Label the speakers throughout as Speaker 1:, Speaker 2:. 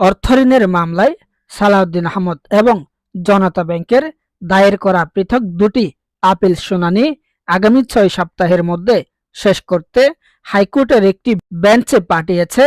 Speaker 1: অর্থঋণের মামলায় সালাউদ্দিন আহমদ এবং জনতা ব্যাংকের দায়ের করা পৃথক দুটি আপিল শুনানি আগামী ছয় সপ্তাহের মধ্যে শেষ করতে হাইকোর্টের একটি বেঞ্চে পাঠিয়েছে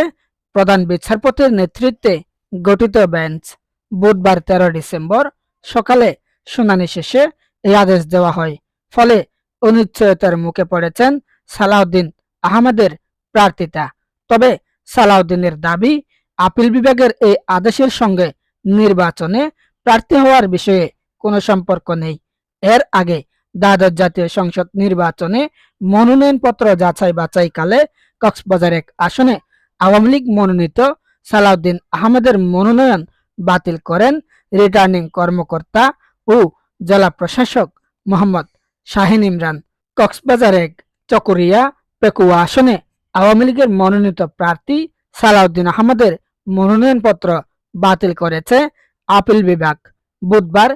Speaker 1: প্রধান বিচারপতির নেতৃত্বে গঠিত বেঞ্চ। বুধবার তেরো ডিসেম্বর সকালে শুনানি শেষে এই আদেশ দেওয়া হয়। ফলে অনিশ্চয়তার মুখে পড়েছেন সালাউদ্দিন আহমেদের প্রার্থিতা। তবে সালাউদ্দিনের দাবি আপিল বিভাগের এই আদেশের সঙ্গে নির্বাচনে প্রার্থী হওয়ার বিষয়ে কোনো সম্পর্ক নেই। এর আগে দ্বাদশ জাতীয় সংসদ নির্বাচনে মনোনয়নপত্র যাচাই বাছাইকালে কক্সবাজার এক আসনে আওয়ামী লীগ মনোনীত সালাউদ্দিন আহমেদের মনোনয়ন বাতিল করেন রিটার্নিং কর্মকর্তা ও জেলা প্রশাসক মোহাম্মদ শাহিন ইমরান। কক্সবাজার এক চকরিয়া পেকুয়া আসনে আওয়ামী লীগের মনোনীত প্রার্থী সালাউদ্দিন আহমদের মনোনয়নপত্র বাতিল করেছে আপিল বিভাগ। বুধবার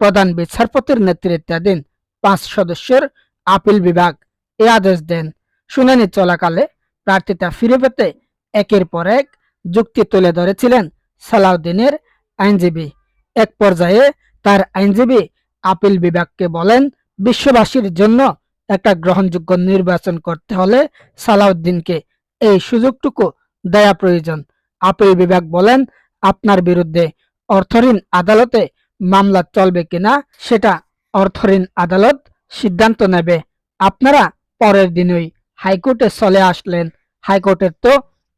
Speaker 1: প্রধান বিচারপতির নেতৃত্বাধীন পাঁচ সদস্যের আপিল বিভাগ এ আদেশ দেন। শুনানি চলাকালে প্রার্থিতা ফিরে পেতে একের পর এক যুক্তি তুলে ধরেছিলেন সালাউদ্দিনের আইনজীবী। এক পর্যায়ে তার আইনজীবী আপিল বিভাগকে বলেন, বিশ্ববাসীর জন্য একটা গ্রহণযোগ্য নির্বাচন করতে হলে সালাউদ্দিনকে এই সুযোগটুকু দেয়া প্রয়োজন। আপিল বিভাগ বলেন, আপনার বিরুদ্ধে অর্থঋণ আদালতে মামলা চলবে কিনা, সেটা অর্থঋণ আদালত সিদ্ধান্ত নেবে। আপনারা পরের দিনই হাইকোর্টে চলে আসলেন। হাইকোর্টের তো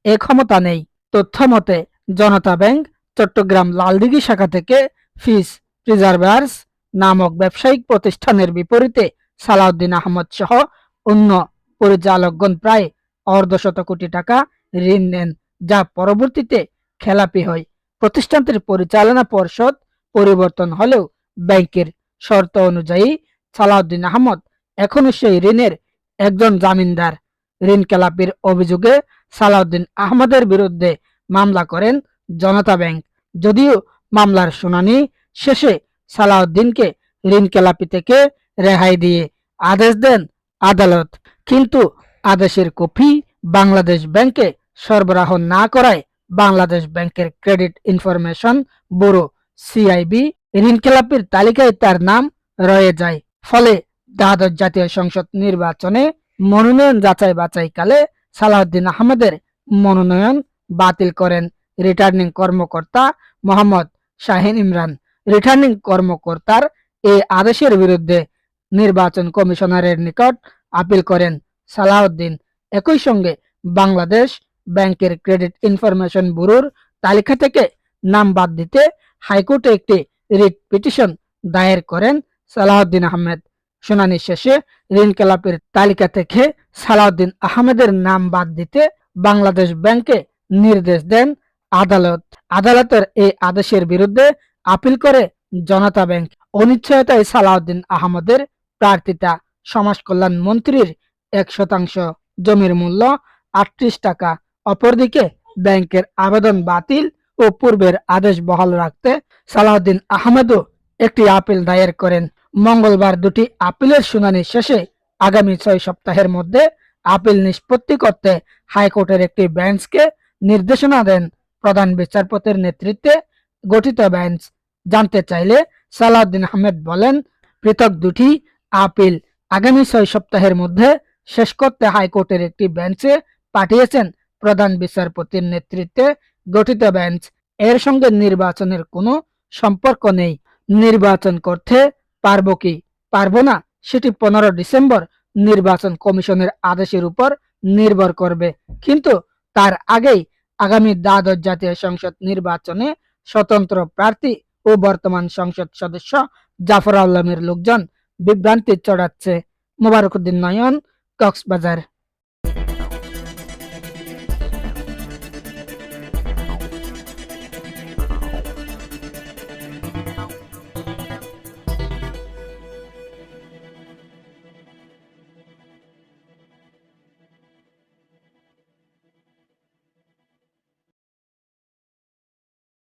Speaker 1: এ ক্ষমতা নেই। তথ্য মতে, জনতা ব্যাংক চট্টগ্রাম লালদিঘি শাখা থেকে ফিস প্রিজার্ভার্স নামক ব্যবসায়িক প্রতিষ্ঠানের বিপরীতে সালাউদ্দিন আহমদ সহ অন্য পরিচালকগণ প্রায় অর্ধশত কোটি টাকা ঋণ নেন। যা পরবর্তীতে খেলাপি হয়। প্রতিষ্ঠানটির পরিচালনা পর্ষদ পরিবর্তন হলেও ব্যাংকের শর্ত অনুযায়ী সালাউদ্দিন আহমদ এখনও সেই ঋণের একজন জামিনদার। ঋণ খেলাপির অভিযোগে সালাউদ্দিন আহমদের বিরুদ্ধে মামলা করেন জনতা ব্যাংক। যদিও মামলার শুনানি শেষে সালাউদ্দিনকে ঋণ খেলাপি থেকে রেহাই দিয়ে আদেশ দেন আদালত। কিন্তু আদেশের কপি বাংলাদেশ ব্যাংকে সরবরাহ না করায় বাংলাদেশ ব্যাংকের ক্রেডিট ইনফরমেশন ব্যুরো সিআইবি ঋণ খেলাপির তালিকায় তার নাম রয়ে যায়। ফলে দ্বাদশ জাতীয় সংসদ নির্বাচনে মনোনয়ন যাচাই বাছাইকালে সালাউদ্দিন আহমেদের মনোনয়ন বাতিল করেন রিটার্নিং কর্মকর্তা মোহাম্মদ শাহিন ইমরান। রিটার্নিং কর্মকর্তার এই আদেশের বিরুদ্ধে নির্বাচন কমিশনারের নিকট আপিল করেন সালাউদ্দিন। একই সঙ্গে বাংলাদেশ ব্যাংকের ক্রেডিট ইনফরমেশন ব্যুরোর তালিকা থেকে নাম বাদ দিতে হাইকোর্টে একটি রিট পিটিশন দায়ের করেন সালাউদ্দিন আহমেদ। শুনানি শেষে ঋণ খেলাপির তালিকা থেকে সালাউদ্দিন আহমেদের নাম বাদ দিতে বাংলাদেশ ব্যাংকে নির্দেশ দেন আদালত। আদালতের এই আদেশের বিরুদ্ধে আপিল করে জনতা ব্যাংক। অনিশ্চয়তায় সালাউদ্দিন আহমদের প্রার্থিতা সমাজ কল্যাণ মন্ত্রীর এক শতাংশ। জমির মূল্য আটত্রিশ টাকা। অপরদিকে ব্যাংকের আবেদন বাতিল ও পূর্বের আদেশ বহাল রাখতে সালাউদ্দিন আহমেদও একটি আপিল দায়ের করেন। মঙ্গলবার দুটি আপিলের শুনানি শেষে আগামী ছয় সপ্তাহের মধ্যে আপিল নিষ্পত্তি করতে হাইকোর্টের একটি বেঞ্চকে নির্দেশনা দেন প্রধান বিচারপতির নেতৃত্বে গঠিত বেঞ্চ। জানতে চাইলে সালাউদ্দিন আহমেদ বলেন, পৃথক দুটি আপিল আগামী ছয় সপ্তাহের মধ্যে শেষ করতে হাইকোর্টের একটি বেঞ্চে পাঠিয়েছেন প্রধান বিচারপতির নেতৃত্বে গঠিত বেঞ্চ। এর সঙ্গে নির্বাচনের কোনো সম্পর্ক নেই। নির্বাচন করতে পারব কি? পারব না, সেটি পনেরো ডিসেম্বর নির্বাচন কমিশনের আদেশের উপর নির্ভর করবে। কিন্তু তার আগেই আগামী দ্বাদশ জাতীয় সংসদ নির্বাচনে স্বতন্ত্র প্রার্থী ও বর্তমান সংসদ সদস্য জাফর আলমের লোকজন বিভ্রান্তি চড়াচ্ছে। মোবারকুদ্দিন নয়ন, কক্সবাজার।